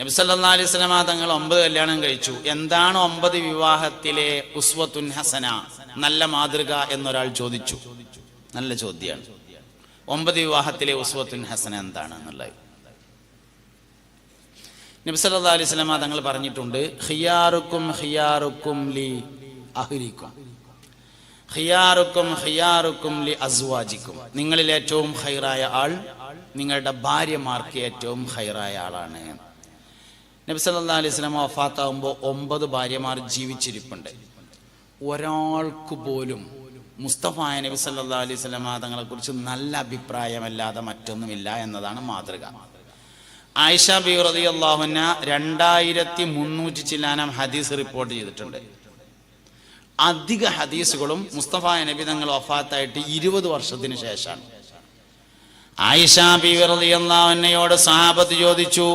നബിസല്ലാ അലൈഹി സ്വലമ തങ്ങൾ ഒമ്പത് കല്യാണം കഴിച്ചു. എന്താണ് ഒമ്പത് വിവാഹത്തിലെ ഉസ്വത്തുൻ ഹസന? നല്ല മാതൃക എന്നൊരാൾ ചോദിച്ചു. നല്ല ചോദ്യമാണ് ഒമ്പത് വിവാഹത്തിലെ ഉസ്വത്തുൻ ഹസന എന്താണ് എന്നുള്ളത്. നബിസല്ലാ അലൈഹി സ്വലമ തങ്ങൾ പറഞ്ഞിട്ടുണ്ട് ഹിയാറുക്കും ഹിയാറുക്കും ലി അഹ്ലിക്കും. ഹിയാറുക്കും ഹിയാറുക്കും ലി അസ്വാജിക്കും. നിങ്ങളിൽ ഏറ്റവും ഹൈറായ ആൾ നിങ്ങളുടെ ഭാര്യമാർക്ക് ഏറ്റവും ഹൈറായ ആളാണ് നബി സല്ലാ അലൈഹി സ്വലം വഫാത്താകുമ്പോൾ ഒമ്പത് ഭാര്യമാർ ജീവിച്ചിരിപ്പുണ്ട്. ഒരാൾക്ക് പോലും മുസ്തഫായ നബി സല്ലാ അലൈഹി സ്വലാം തങ്ങളെ കുറിച്ച് നല്ല അഭിപ്രായമല്ലാതെ മറ്റൊന്നുമില്ല എന്നതാണ് മാതൃക. ആയിഷ ബി റതി അള്ളാഹുന രണ്ടായിരത്തി മുന്നൂറ്റി ചില്ലാനം ഹദീസ് റിപ്പോർട്ട് ചെയ്തിട്ടുണ്ട്. അധിക ഹദീസുകളും മുസ്തഫ നബി തങ്ങൾ വഫാത്തായിട്ട് ഇരുപത് വർഷത്തിന് ശേഷമാണ്. ആയിഷ ബി റതി അള്ളാഹുനയോട് സഹാബത്ത് ചോദിച്ചു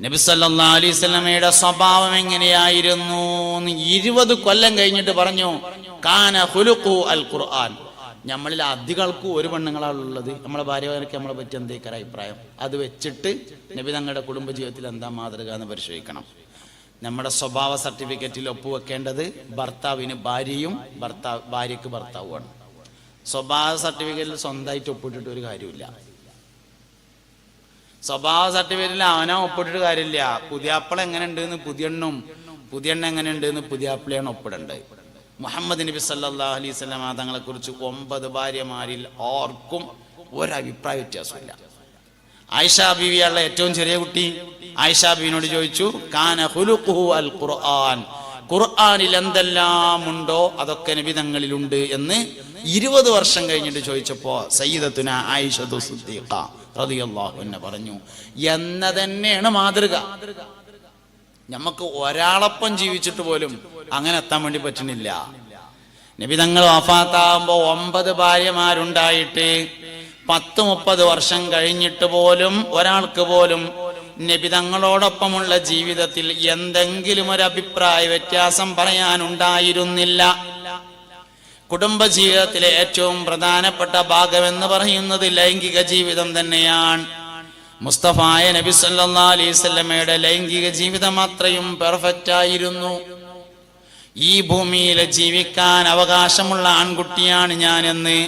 നബി സല്ലാ അലൈഹി സ്വലമയുടെ സ്വഭാവം എങ്ങനെയായിരുന്നു ഇരുപത് കൊല്ലം കഴിഞ്ഞിട്ട് പറഞ്ഞു കാന ഹുലുഖു അൽ ഖുർആൻ നമ്മളിൽ അധികൾക്കും ഒരു പെണ്ണുങ്ങളാണുള്ളത് നമ്മളെ ഭാര്യമാരൊക്കെ നമ്മളെ പറ്റി എന്തേക്കാര അഭിപ്രായം? അത് വെച്ചിട്ട് നബി തങ്ങളുടെ കുടുംബജീവിതത്തിൽ എന്താ മാതൃക എന്ന് പരിശോധിക്കണം. നമ്മുടെ സ്വഭാവ സർട്ടിഫിക്കറ്റിൽ ഒപ്പുവെക്കേണ്ടത് ഭർത്താവിന് ഭാര്യയും ഭർത്താവ് ഭാര്യയ്ക്ക് ഭർത്താവുമാണ്. സ്വഭാവ സർട്ടിഫിക്കറ്റിൽ സ്വന്തമായിട്ട് ഒപ്പിട്ടിട്ട് ഒരു കാര്യമില്ല സ്വഭാവ സർട്ടിഫിക്കറ്റിൽ അവനാ ഒപ്പിട്ടിട്ട് കാര്യമില്ല. പുതിയാപ്പിള എങ്ങനെ ഉണ്ട് എന്ന് പുതിയ എണ്ണ എങ്ങനെ ഉണ്ടെന്ന് പുതിയാപ്പിളയാണ് ഒപ്പിടേണ്ടത്. മുഹമ്മദ് നബി സല്ലാ അലൈഹി സ്വലാം തങ്ങളെ കുറിച്ച് ഒമ്പത് ഭാര്യമാരിൽ ആർക്കും ഒരഭിപ്രായ വ്യത്യാസമില്ല. ആയിഷ ബീവിയുള്ള ഏറ്റവും ചെറിയ കുട്ടി. ആയിഷ ബിവിനോട് ചോദിച്ചു കാന ഖുർആൻ? ഖുർആനിൽ എന്തെല്ലാം ഉണ്ടോ? അതൊക്കെ നബിതങ്ങളിലുണ്ട് എന്ന് ഇരുപത് വർഷം കഴിഞ്ഞിട്ട് ചോദിച്ചപ്പോ സയ്യിദത്തുന ആയിഷ സിദ്ദീഖ റളിയല്ലാഹു എന്നെ പറഞ്ഞു. എന്ന തന്നെയാണ് മാതൃക. നമുക്ക് ഒരാളൊപ്പം ജീവിച്ചിട്ട് പോലും അങ്ങനെ എത്താൻ വേണ്ടി പറ്റുന്നില്ല. നബി തങ്ങൾ വഫാത്താകുമ്പോ ഒമ്പത് ഭാര്യമാരുണ്ടായിട്ട് പത്ത് മുപ്പത് വർഷം കഴിഞ്ഞിട്ട് പോലും ഒരാൾക്ക് പോലും നബി തങ്ങളോടൊപ്പമുള്ള ജീവിതത്തിൽ എന്തെങ്കിലും ഒരു അഭിപ്രായ വ്യത്യാസം പറയാനുണ്ടായിരുന്നില്ല. കുടുംബജീവിതത്തിലെ ഏറ്റവും പ്രധാനപ്പെട്ട ഭാഗം എന്ന് പറയുന്നത് ലൈംഗിക ജീവിതം തന്നെയാണ്. മുസ്തഫായ നബി സല്ലാ അലൈവല്ലമയുടെ ലൈംഗിക ജീവിതം അത്രയും പെർഫെക്റ്റ് ആയിരുന്നു. ഈ ഭൂമിയിൽ ജീവിക്കാൻ അവകാശമുള്ള ആൺകുട്ടിയാണ് ഞാൻ എന്ന്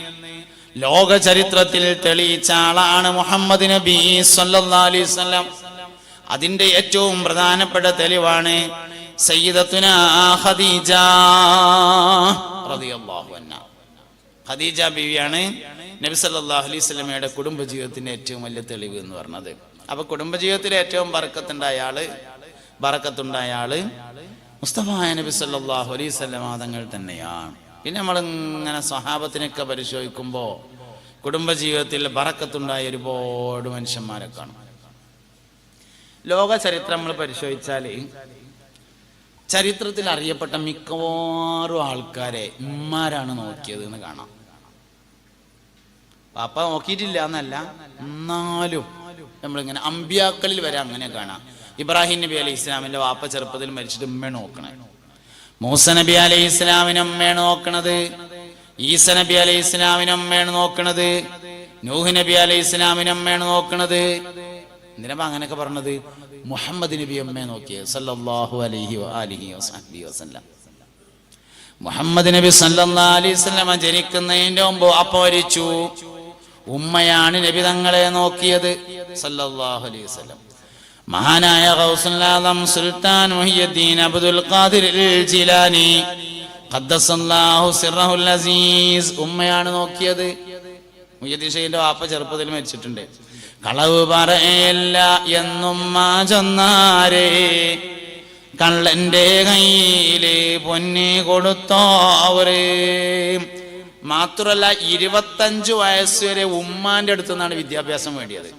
ലോക ചരിത്രത്തിൽ തെളിയിച്ച ആളാണ് മുഹമ്മദ് നബി സല്ലാ അലൈവല്ലം അതിന്റെ ഏറ്റവും പ്രധാനപ്പെട്ട തെളിവാണ് സയ്യിദത്തുന ഖദീജ റളിയല്ലാഹു അൻഹ. ഖദീജ ബീവിയാണ് നബി സല്ലല്ലാഹു അലൈഹി വസല്ലമയുടെ കുടുംബജീവിതത്തിന്റെ ഏറ്റവും വലിയ തെളിവ് എന്ന് പറഞ്ഞത്. അപ്പൊ കുടുംബജീവിതത്തിൽ ഏറ്റവും ബറക്കത്തുണ്ടായ ആൾ ബറക്കത്തുണ്ടായ ആൾ മുസ്തഫായ നബി സല്ലല്ലാഹു അലൈഹി വസല്ലമ തങ്ങൾ തന്നെയാണ്. പിന്നെ നമ്മൾ ഇങ്ങനെ സ്വഹാബത്തിനൊക്കെ പരിശോധിക്കുമ്പോൾ കുടുംബജീവിതത്തിൽ ബറക്കത്തുണ്ടായ ഒരുപാട് മനുഷ്യന്മാരെ കാണും. ലോക ചരിത്രം നമ്മൾ പരിശോധിച്ചാൽ ചരിത്രത്തിൽ അറിയപ്പെട്ട മിക്കവാറും ആൾക്കാരെ ഉമ്മാരാണ് നോക്കിയത് എന്ന് കാണാം. പാപ്പ നോക്കിയിട്ടില്ല എന്നല്ല എന്നാലും നമ്മളിങ്ങനെ അമ്പ്യാക്കളിൽ വരെ അങ്ങനെ കാണാം. ഇബ്രാഹിം നബി അലൈഹി ഇസ്ലാമിന്റെ വാപ്പ ചെറുപ്പത്തിൽ മരിച്ചിട്ട് ഉമ്മ നോക്കണേ. മൂസ നബി അലൈഹി ഇസ്ലാമിന് ഉമ്മയാണ് നോക്കണത്. ഈസ നബി അലൈഹി ഇസ്ലാമിന് ഉമ്മയാണ് നോക്കണത്. നൂഹ് നബി അലൈഹി ഇസ്ലാമിന് ഉമ്മയാണ് നോക്കണത്. എന്തിനാ അങ്ങനെയൊക്കെ പറഞ്ഞത്? മുഹമ്മദ് നബി അമ്മയെ നോക്കിയത് സല്ലാഹു അലഹി അലിഹി വസ്ല മുഹമ്മദ് നബി സല്ലാ അലൈഹി ജനിക്കുന്നതിന്റെ മുമ്പ് അപ്പോരിച്ചു ഉമ്മയാണ് നബി തങ്ങളെ നോക്കിയത് സല്ലാഹു അലൈഹി വസ്ലം മഹാനായ സുൽത്താൻ മുഹിയുദ്ദീൻ അബ്ദുൽ ഖാദിർ ജിലാനി. ഉമ്മയാണ് നോക്കിയത്. മുഹിയുദ്ദീൻ ഷെയ്ഖിന്റെ വാപ്പ ചെറുപ്പത്തിൽ മരിച്ചിട്ടുണ്ട്. കളവ് പറയല്ല എന്നും ചെന്നാരേ. കള്ളന്റെ കയ്യിൽ പൊന്നി കൊടുത്തോവര് മാത്രല്ല ഇരുപത്തഞ്ചു വയസ്സ് വരെ ഉമ്മാന്റെ അടുത്ത് നിന്നാണ് വിദ്യാഭ്യാസം വേണ്ടിയത്.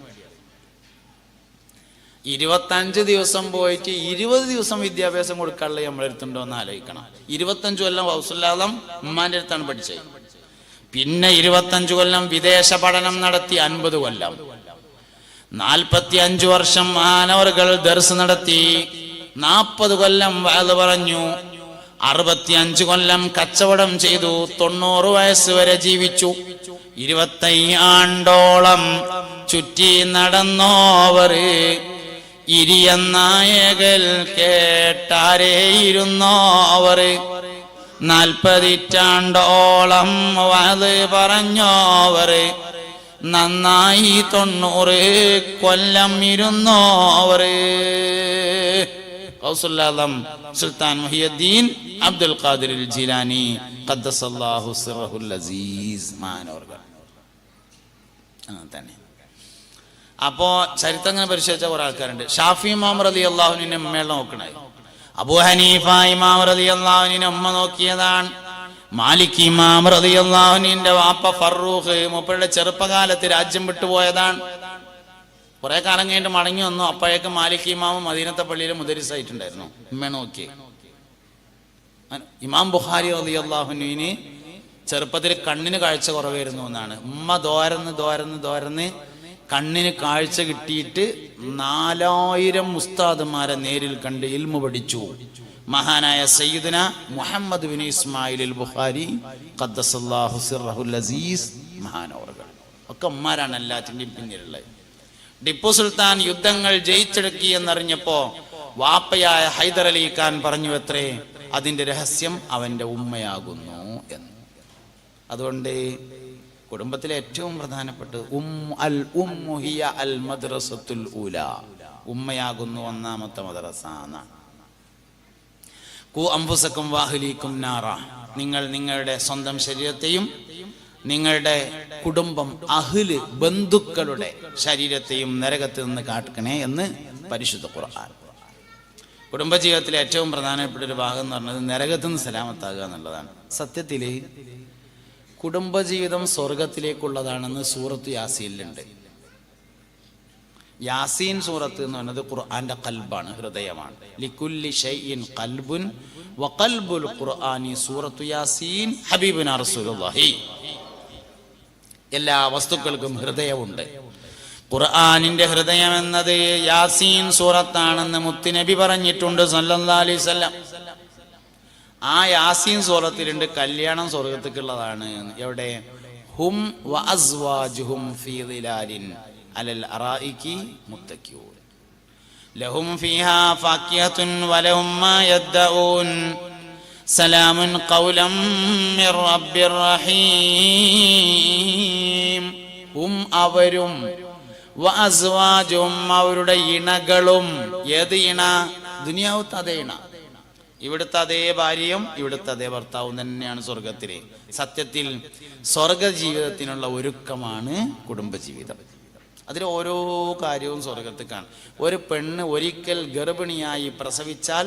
ഇരുപത്തഞ്ച് ദിവസം പോയിട്ട് ഇരുപത് ദിവസം വിദ്യാഭ്യാസം കൊടുക്കാനുള്ള നമ്മളെ അടുത്തുണ്ടോ എന്ന് ആലോചിക്കണം. ഇരുപത്തഞ്ചു കൊല്ലം ഹൗസുല്ലാദം ഉമ്മാന്റെ അടുത്താണ് പഠിച്ചത്. പിന്നെ ഇരുപത്തഞ്ചു കൊല്ലം വിദേശ പഠനം നടത്തി അൻപത് കൊല്ലം. നാൽപ്പത്തി അഞ്ചു വർഷം മാനവറുകൾ ദർസ് നടത്തി. നാൽപ്പത് കൊല്ലം വാത് പറഞ്ഞു. അറുപത്തിയഞ്ച് കൊല്ലം കച്ചവടം ചെയ്തു. തൊണ്ണൂറ് വയസ്സ് വരെ ജീവിച്ചു. ഇരുപത്തയ്യാണ്ടോളം ചുറ്റി നടന്നോവർ. ഇരിയ നായകൽ കേട്ടാരേയിരുന്നോവർ. നാൽപ്പതിറ്റാണ്ടോളം വയത് പറഞ്ഞോവർ. നന്നായി തൊണ്ണൂറ് കൊല്ലം ഇരുന്നോ അവർ സുൽത്താൻ മുഹിയുദ്ദീൻ അബ്ദുൽ ഖാദിർ ജിലാനി ഖദ്ദസല്ലാഹു സിറഹുൽ അസീസ് മാനവർഗ അങ്ങനെ തന്നെ. അപ്പോ ചരിത്രം അങ്ങനെ പരിശോധിച്ച കുറെ ആൾക്കാരുണ്ട്. ഷാഫി മാമർ അലി അള്ളാഹുവിനെ ഉമ്മയുള്ള നോക്കണേ അബു ഹനീഫ ഇമാം അലി അള്ളാഹുവിനെ ഉമ്മ നോക്കിയതാണ്. മാലിക് ഇമാം റതിയല്ലാഹുനിന്റെ വാപ്പ ഫറൂഖ് മുപ്പയുടെ ചെറുപ്പകാലത്ത് രാജ്യം വിട്ടുപോയതാണ്. കുറെ കാലം കഴിഞ്ഞിട്ട് മടങ്ങി വന്നു. അപ്പോഴേക്ക് മാലിക് ഇമാം മദീനത്തെ പള്ളിയിൽ മുദരിസായിട്ടുണ്ടായിരുന്നു. ഉമ്മ നോക്കി. ഇമാം ബുഹാരി അള്ളാഹുവിന് ചെറുപ്പത്തിൽ കണ്ണിന് കാഴ്ച കുറവായിരുന്നു എന്നാണ്. ഉമ്മ ദോരന്ന് ദോരന്ന് ദോരന്ന് കണ്ണിന് കാഴ്ച കിട്ടിയിട്ട് നാലായിരം മുസ്താദുമാരെ നേരിൽ കണ്ട് ഇൽമു പഠിച്ചു. മഹാനായ സയ്യിദുന മുഹമ്മദ് ബിൻ ഇസ്മായിൽ ബുഖാരി ഖദ്ദസല്ലാഹു സിർറഹുൽ അസീസ് മഹാനോറുകൾ ഒക്കെ ഉമ്മാരാണ് എല്ലാത്തിന്റെയും പിന്നിലുള്ളത്. ടിപ്പു സുൽത്താൻ യുദ്ധങ്ങൾ ജയിച്ചെടുക്കി എന്നറിഞ്ഞപ്പോ വാപ്പയായ ഹൈദർ അലി ഖാൻ പറഞ്ഞു എത്രേ അതിന്റെ രഹസ്യം അവന്റെ ഉമ്മയാകുന്നു എന്ന്. അതുകൊണ്ട് കുടുംബത്തിലെ ഏറ്റവും പ്രധാനപ്പെട്ട ഉം അൽ അൽ മദ്രസത്തുൽ ഉമ്മയാകുന്നു ഒന്നാമത്തെ മദ്രസ എന്നാണ്. കു അംബുസക്കും വാഹുലിക്കും നാറ. നിങ്ങൾ നിങ്ങളുടെ സ്വന്തം ശരീരത്തെയും നിങ്ങളുടെ കുടുംബം അഹിൽ ബന്ധുക്കളുടെ ശരീരത്തെയും നരകത്തിൽ നിന്ന് കാട്ടണേ എന്ന് പരിശുദ്ധ ഖുർആൻ. കുടുംബജീവിതത്തിലെ ഏറ്റവും പ്രധാനപ്പെട്ട ഒരു ഭാഗം എന്ന് പറഞ്ഞത് നരകത്തിൽ നിന്ന് സലാമത്താകുക എന്നുള്ളതാണ്. സത്യത്തിൽ കുടുംബജീവിതം സ്വർഗത്തിലേക്കുള്ളതാണെന്ന് സൂറത്ത് യാസീനിലുണ്ട്. യാസീൻ സൂറത്ത് എന്ന് പറയുന്നത് ഖുർആന്റെ കൽബാണ് ഹൃദയമാണ്. ലിക്കുല്ലി ഷൈഇൻ ഖൽബുൻ വഖൽബുൽ ഖുർആനി സൂറത്തു യാസീൻ ഹബീബുന റസൂലുള്ളാഹി. എല്ലാ വസ്തുക്കൾക്കും ഹൃദയമുണ്ട്. ഖുർആനിന്റെ ഹൃദയം എന്നത് യാസീൻ സൂറത്താണെന്ന് മുത്തുനബി പറഞ്ഞിട്ടുണ്ട് സല്ലല്ലാഹു അലൈഹി വസല്ലം. ആ യാസീൻ സൂറത്തിലുണ്ട് കല്യാണം സ്വർഗത്തേക്കുള്ളതാണ്. എവിടെ? ഹും വഅസ്വാജുഹും ഫീ ളിലാലിൻ ലഹും വലഹും മാ യദ്ദഊൻ. ഖൗലം മിർ റഹീം. അവരും അവരുടെ ഇണകളും. ഏത് ഇണ? ദുനിയാവത്ത് അതേ ഇണ. ഇവിടുത്തെ അതേ ഭാര്യയും ഇവിടുത്തെ അതേ ഭർത്താവും തന്നെയാണ് സ്വർഗത്തിലെ സത്യത്തിൽ സ്വർഗ ജീവിതത്തിനുള്ള ഒരുക്കമാണ് കുടുംബജീവിതം. അതിൽ ഓരോ കാര്യവും സ്വർഗത്തിൽ കാണും. ഒരു പെണ്ണ് ഒരിക്കൽ ഗർഭിണിയായി പ്രസവിച്ചാൽ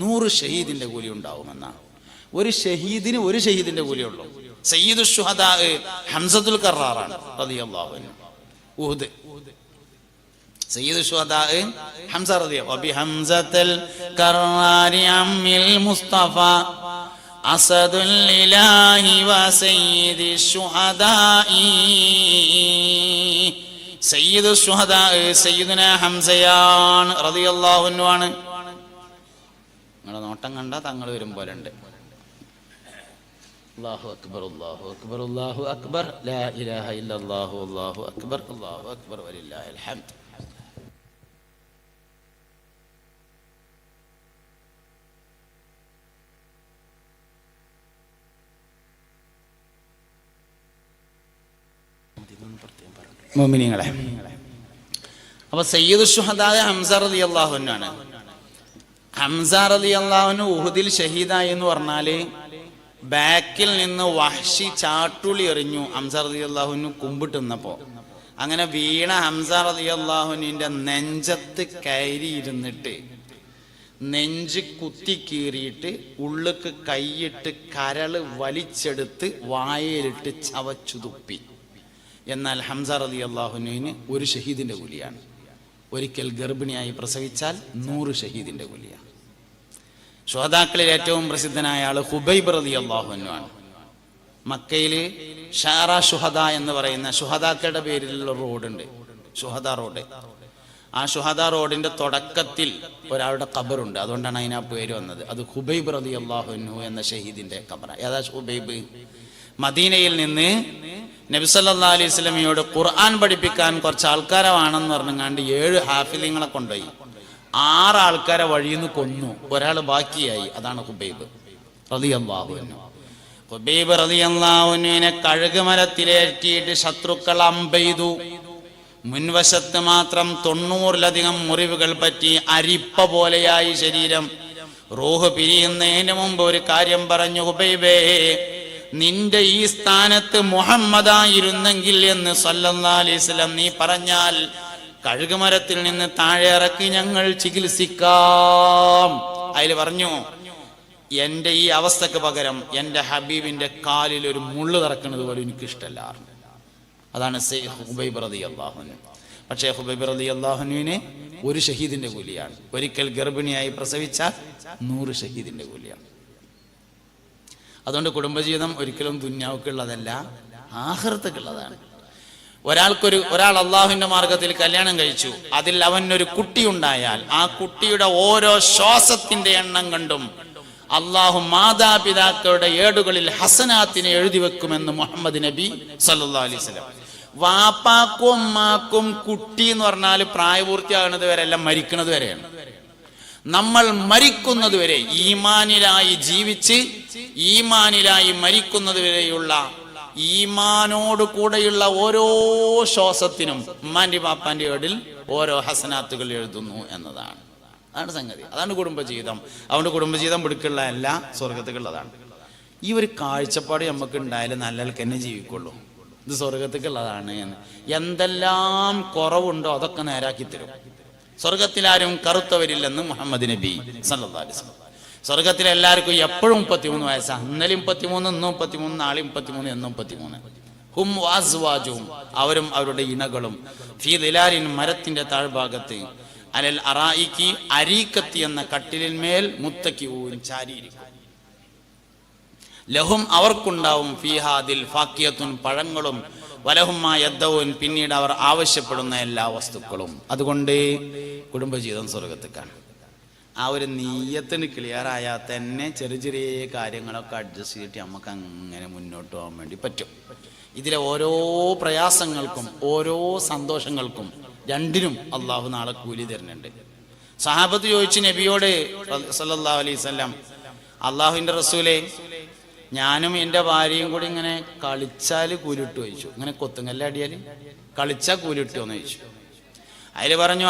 നൂറ് ഷഹീദിന്റെ കൂലി ഉണ്ടാവുമെന്നാണ്. ഒരു ഷഹീദിന് ഒരു ഷഹീദിന്റെ കൂലിയുള്ളൂ സയ്യിദ് ഹംസത്തുൽ കറാറാണ് സയ്യിദ് ഹംസ ഹംസത്തുൽ സയ്യിദ് ഷുഹദാ സയ്യിദുന ഹംസയാണ് റതിയല്ലാഹുനുവാണ് നിങ്ങളുടെ നോട്ടം കണ്ടാൽ തങ്ങൾ വരും പോലെ ഉണ്ട്. അള്ളാഹു അക്ബർ അള്ളാഹു അക്ബർ അള്ളാഹു അക്ബർ. ലാ ഇലാഹ ഇല്ലല്ലാഹു അള്ളാഹു അക്ബർ അള്ളാഹു അക്ബർ വലില്ലാഹിൽ ഹംദ്. മോമിനിങ്ങളെ അപ്പൊ സയ്യിദ് ഷുഹദായ ഹംസ റലി അള്ളാഹുനാണ് ഹംസ റലി അള്ളാഹുന് ഉഹുദിൽ ഷഹീദായി എന്ന് പറഞ്ഞാൽ ബാക്കിൽ നിന്ന് വഹ്ഷി ചാട്ടുളി എറിഞ്ഞു ഹംസ റലി അള്ളാഹുനു കുമ്പിട്ടുന്നപ്പോ അങ്ങനെ വീണ ഹംസ റലി അള്ളാഹുനിന്റെ നെഞ്ചത്ത് കയറി ഇരുന്നിട്ട് നെഞ്ച് കുത്തി കീറിയിട്ട് ഉള്ളുക്ക് കൈയിട്ട് കരൾ വലിച്ചെടുത്ത് വായയിലിട്ട് ചവച്ചു തുപ്പി എന്നാൽ ഹംസ റലി അള്ളാഹുനുവിന് ഒരു ഷഹീദിന്റെ കൂലിയാണ് ഒരിക്കൽ ഗർഭിണിയായി പ്രസവിച്ചാൽ നൂറ് ഷഹീദിന്റെ കൂലിയാണ് ശ്രോതാക്കളിൽ ഏറ്റവും പ്രസിദ്ധനായ ആൾ ഹുബൈബ് റലി അള്ളാഹുനുവാണ് മക്കയിൽ ഷാറ ഷുഹദ എന്ന് പറയുന്ന ഷുഹദാക്കളുടെ പേരിലുള്ള റോഡുണ്ട്. ഷുഹദ റോഡ്. ആ ഷുഹദ റോഡിന്റെ തുടക്കത്തിൽ ഒരാളുടെ കബറുണ്ട് അതുകൊണ്ടാണ് അതിന് ആ പേര് വന്നത്. അത് ഹുബൈബ് റലി അള്ളാഹുനു എന്ന ഷഹീദിന്റെ കബറ ഏതാ ഹുബൈബ്? മദീനയിൽ നിന്ന് നബിസല്ലാ അലൈഹി സ്വലമിയോട് ഖുർആൻ പഠിപ്പിക്കാൻ കുറച്ച് ആൾക്കാരെ വേണമെന്ന് പറഞ്ഞങ്ങാണ്ട് ഏഴ് ഹാഫിലിങ്ങളെ കൊണ്ടുപോയി. ആറ് ആൾക്കാരെ വഴിയിൽ നിന്ന് കൊന്നു. ഒരാൾ ബാക്കിയായി. അതാണ് ഹുബൈബ് റളിയല്ലാഹുവിനു ഹുബൈബ് റളിയല്ലാഹുവിനെ കഴുകുമരത്തിലേറ്റിയിട്ട് ശത്രുക്കൾ അമ്പെയ്തു. മുൻവശത്ത് മാത്രം തൊണ്ണൂറിലധികം മുറിവുകൾ പറ്റി അരിപ്പ പോലെയായി ശരീരം. റൂഹ് പിരിയുന്നതിന് മുമ്പ് ഒരു കാര്യം പറഞ്ഞു ഹുബൈബേ നിന്റെ ഈ സ്ഥാനത്ത് മുഹമ്മദായിരുന്നെങ്കിൽ എന്ന് സല്ലാസ്ലം നീ പറഞ്ഞാൽ കഴുകുമരത്തിൽ നിന്ന് താഴെ ഇറക്കി ഞങ്ങൾ ചികിത്സിക്കാം. അതിൽ പറഞ്ഞു എന്റെ ഈ അവസ്ഥക്ക് പകരം എന്റെ ഹബീബിന്റെ കാലിൽ ഒരു മുള്ളു തറക്കുന്നത് പോലും എനിക്ക് ഇഷ്ടമല്ല അതാണ് പക്ഷേ ഹുബൈബ് റതി അള്ളാഹുനുവിന് ഒരു ഷഹീദിന്റെ കൂലിയാണ്. ഒരിക്കൽ ഗർഭിണിയായി പ്രസവിച്ചാൽ നൂറ് ഷഹീദിന്റെ കൂലിയാണ്. അതുകൊണ്ട് കുടുംബജീവിതം ഒരിക്കലും ദുന്യാവുക്കുള്ളതല്ല ആഹൃത്തക്കുള്ളതാണ് ഒരാൾക്കൊരു ഒരാൾ അള്ളാഹുവിന്റെ മാർഗത്തിൽ കല്യാണം കഴിച്ചു അതിൽ അവനൊരു കുട്ടി ഉണ്ടായാൽ ആ കുട്ടിയുടെ ഓരോ ശ്വാസത്തിന്റെ എണ്ണം കണ്ടും അള്ളാഹു മാതാപിതാക്കളുടെ ഏടുകളിൽ ഹസനാത്തിനെ എഴുതി വെക്കുമെന്ന് മുഹമ്മദ് നബി സല്ലാ അലൈഹി സ്വലം വാപ്പാക്കും ഉമ്മാക്കും കുട്ടി എന്ന് പറഞ്ഞാൽ പ്രായപൂർത്തിയാകുന്നത് വരെ അല്ല മരിക്കുന്നത് വരെയാണ്. നമ്മൾ മരിക്കുന്നതുവരെ ഈമാനിലായി ജീവിച്ച് ഈമാനിലായി മരിക്കുന്നതുവരെയുള്ള ഈമാനോട് കൂടെയുള്ള ഓരോ ശ്വാസത്തിനും ഉമ്മാന്റെ പാപ്പാന്റെ ഏടിൽ ഓരോ ഹസനാത്തുകൾ എഴുതുന്നു എന്നതാണ്. അതാണ് സംഗതി. അതാണ് കുടുംബജീവിതം. അവന്റെ കുടുംബജീവിതം പിടിക്കുള്ള എല്ലാ സ്വർഗത്തുക്കുള്ളതാണ് ഈ ഒരു കാഴ്ചപ്പാട് നമുക്ക് ഉണ്ടായാലും നല്ലവർക്ക് തന്നെ ജീവിക്കുള്ളൂ. ഇത് സ്വർഗത്തേക്കുള്ളതാണ് എന്ന്. എന്തെല്ലാം കുറവുണ്ടോ അതൊക്കെ നേരാക്കി തരും. സ്വർഗത്തിലാരും കറുത്തവരില്ലെന്ന് മുഹമ്മദ് നബി സല്ലി സ്വർഗത്തിൽ എല്ലാവർക്കും എപ്പോഴും മുപ്പത്തിമൂന്ന് വയസ്സാണ് ഇന്നലെ മുപ്പത്തിമൂന്ന് ഇന്നും മുപ്പത്തിമൂന്ന് നാളെ മുപ്പത്തിമൂന്ന് എന്നും മുപ്പത്തിമൂന്ന്. ഹും വാസ്വാജും അവരും അവരുടെ ഇണകളും. ഫീ ദിലാലിൻ മരത്തിന്റെ താഴ്ഭാഗത്ത്. അലൽ അറായിക്ക് അരീക്കത്തി എന്ന കട്ടിലിന്മേൽ മുത്തക്കി പോവും ചാരിയിരിക്കും. ലഹും അവർക്കുണ്ടാവും. ഫീഹാദിൽ ഫാക്കിയത്തും പഴങ്ങളും വലഹുമായദ്ദവും പിന്നീട് അവർ ആവശ്യപ്പെടുന്ന എല്ലാ വസ്തുക്കളും. അതുകൊണ്ട് കുടുംബജീവിതം സ്വർഗത്തേക്കാണ്. ആ ഒരു നീയത്തിന് ക്ലിയറായാൽ തന്നെ ചെറിയ ചെറിയ കാര്യങ്ങളൊക്കെ അഡ്ജസ്റ്റ് ചെയ്തിട്ട് നമുക്ക് അങ്ങനെ മുന്നോട്ട് പോകാൻ വേണ്ടി പറ്റും. ഇതിലെ ഓരോ പ്രയാസങ്ങൾക്കും ഓരോ സന്തോഷങ്ങൾക്കും രണ്ടിനും അള്ളാഹു നാളെ കൂലി തരുന്നുണ്ട്. സഹാബത്ത് ചോദിച്ചു നബിയോട് സല്ലാ അലൈഹി വസല്ലം അള്ളാഹുവിന്റെ റസൂലെ ഞാനും എന്റെ ഭാര്യയും കൂടി ഇങ്ങനെ കളിച്ചാൽ കൂലിട്ട് ചോദിച്ചു. ഇങ്ങനെ കൊത്തുങ്കല്ല അടിയാൽ കളിച്ചാൽ കൂലിട്ടുമെന്ന് ചോദിച്ചു. അതിൽ പറഞ്ഞു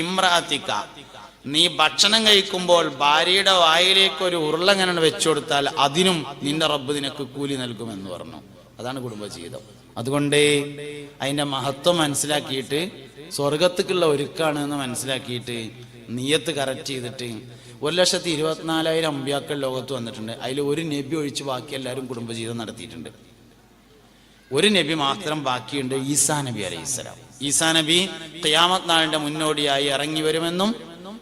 ഇമ്രാത്തിക്ക നീ ഭക്ഷണം കഴിക്കുമ്പോൾ ഭാര്യയുടെ വായിലേക്ക് ഒരു ഉരുളങ്ങനെ വെച്ചു കൊടുത്താൽ അതിനും നിന്റെ റബ്ബ് നിനക്ക് കൂലി നൽകുമെന്ന് പറഞ്ഞു. അതാണ് കുടുംബജീവിതം. അതുകൊണ്ട് അതിന്റെ മഹത്വം മനസ്സിലാക്കിയിട്ട് സ്വർഗത്തേക്കുള്ള ഒരുക്കാണ് എന്ന് മനസ്സിലാക്കിയിട്ട് നീയത്ത് കറക്റ്റ് ചെയ്തിട്ട് ഒരു ലക്ഷത്തി ഇരുപത്തിനാലായിരം അമ്പ്യാക്കൾ ലോകത്ത് വന്നിട്ടുണ്ട്. അതിൽ ഒരു നബി ഒഴിച്ച് ബാക്കി എല്ലാവരും കുടുംബജീവിതം നടത്തിയിട്ടുണ്ട്. ഒരു നബി മാത്രം ബാക്കിയുണ്ട് ഈസാ നബി അലൈഹി സ്വലാം. ഈസാ നബി ഖിയാമത് നാളിന്റെ മുന്നോടിയായി ഇറങ്ങി വരുമെന്നും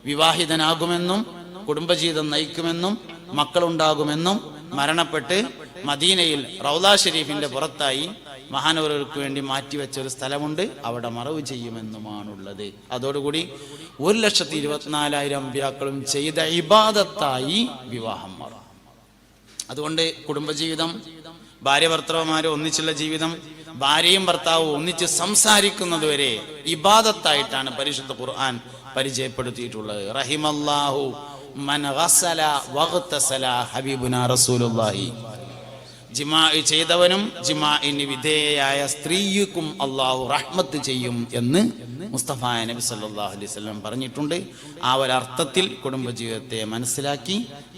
വിവാഹിതനാകുമെന്നും കുടുംബജീവിതം നയിക്കുമെന്നും മക്കളുണ്ടാകുമെന്നും മരണപ്പെട്ട് മദീനയിൽ റൗദ ഷെരീഫിന്റെ പുറത്തായി മഹാനവർക്ക് വേണ്ടി മാറ്റിവെച്ച ഒരു സ്ഥലമുണ്ട്. അവിടെ മറവ് ചെയ്യുമെന്നുമാണുള്ളത്. അതോടുകൂടി ഒരു ലക്ഷത്തി ഇരുപത്തിനാലായിരം അമ്പ്യാക്കളും ചെയ്ത ഇബാദത്തായി വിവാഹം മാറും. അതുകൊണ്ട് കുടുംബജീവിതം ഭാര്യ ഭർത്താവുമാരും ഒന്നിച്ചുള്ള ജീവിതം ഭാര്യയും ഭർത്താവും ഒന്നിച്ച് സംസാരിക്കുന്നത് വരെ ഇബാദത്തായിട്ടാണ് പരിശുദ്ധ ഖുർആൻ പരിചയപ്പെടുത്തിയിട്ടുള്ളത്. റഹിമല്ലാഹു മൻ ഹബീബുന റസൂലുള്ളാഹി. ജിമാ ചെയ്തവനും ജിമാഇന് വിധേയയായ സ്ത്രീക്കും അള്ളാഹു റഹ്മത്ത് ചെയ്യും എന്ന് മുസ്തഫ നബി സല്ലാഹു അലൈഹി വസല്ലം പറഞ്ഞിട്ടുണ്ട്. ആ ഒരർത്ഥത്തിൽ കുടുംബജീവിതത്തെ മനസ്സിലാക്കി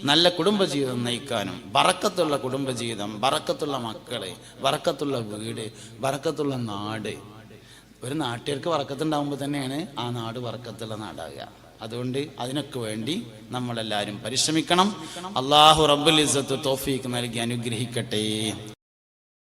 നല്ല കുടുംബജീവിതം നയിക്കാനും ബറക്കത്തുള്ള കുടുംബജീവിതം ബറക്കത്തുള്ള മക്കളെ ബറക്കത്തുള്ള വീട് ബറക്കത്തുള്ള നാട്. ഒരു നാട്ടുകാർക്ക് വറക്കത്തുണ്ടാകുമ്പോൾ തന്നെയാണ് ആ നാട് വറക്കത്തുള്ള നാടാകുക. അതുകൊണ്ട് അതിനൊക്കെ വേണ്ടി നമ്മളെല്ലാവരും പരിശ്രമിക്കണം. അള്ളാഹു റബ്ബുൽ ഇസ്സത്ത് തോഫീക്ക് നൽകി അനുഗ്രഹിക്കട്ടെ.